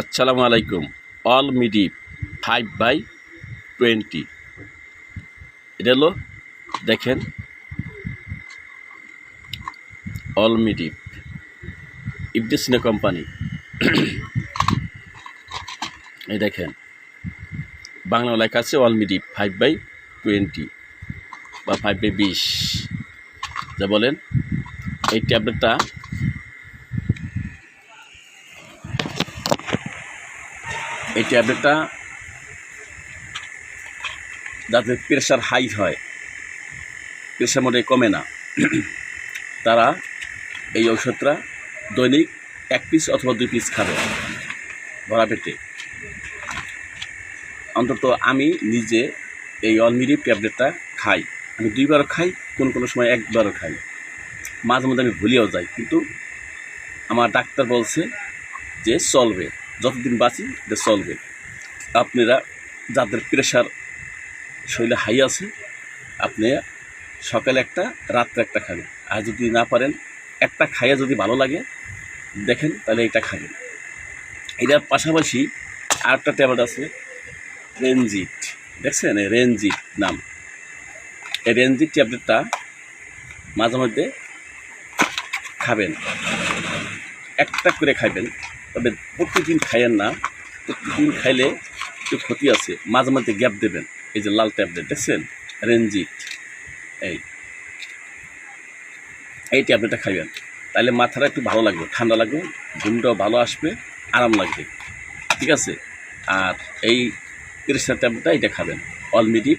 আসসালামু আলাইকুম। All midi five by twenty এটা হলো, দেখেন। অল মিডি ইবডিসিনে কোম্পানি এই দেখেন। বাংলা লেখা আছে all midi five by twenty বা ফাইভ বাই বিশ। যা বলেন, এই ট্যাবলেটটা এই ট্যাবলেটটা যাদের প্রেশার হাই হয় প্রেশার মোটে কমে না। তারা এই ঔষধটা দৈনিক এক পিস অথবা দুই পিস খাবে ভরা পেটে। অন্তত আমি নিজে এই অলমিরি ট্যাবলেটটা খাই। আমি দুইবারও খাই, কোন কোনো সময় একবারও খাই। মাঝে মধ্যে আমি ভুলেও যাই, কিন্তু আমার ডাক্তার বলছে যে চলবে। যতদিন বাঁচি, এটা চলবে। আপনারা যাদের প্রেশার শরীরে হাই আছে, আপনি সকালে একটা, রাত্রে একটা খাবেন। আর যদি না পারেন, একটা খাইয়া যদি ভালো লাগে, দেখেন তাহলে এটা খাবেন। এটার পাশাপাশি আর একটা ট্যাবলেট আছে রেনজিট দেখছেন? এই নাম। এই রেনজিট ট্যাবলেটটা মাঝে মধ্যে খাবেন। একটা করে খাইবেন তবে প্রতিদিন খাইয়েন না। প্রতিদিন খাইলে একটু ক্ষতি আছে। মাঝে মাঝে গ্যাপ দেবেন। এই যে লাল ট্যাবলেট, দেখছেন? রেঞ্জিট এই। এই ট্যাবলেটটা খাইবেন। তাহলে মাথাটা একটু ভালো লাগবে। ঠান্ডা লাগবে, ঘুমটাও ভালো আসবে, আরাম লাগবে। ঠিক আছে? আর এই তিরিশটা ট্যাবলেটটা এটা খাবেন। অলমিডিপ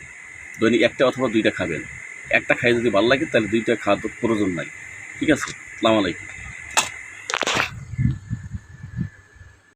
দৈনিক একটা অথবা দুইটা খাবেন। একটা খাই যদি ভালো লাগে, তাহলে দুইটা খাওয়ার প্রয়োজন নাই। ঠিক আছে? আসসালামু আলাইকুম।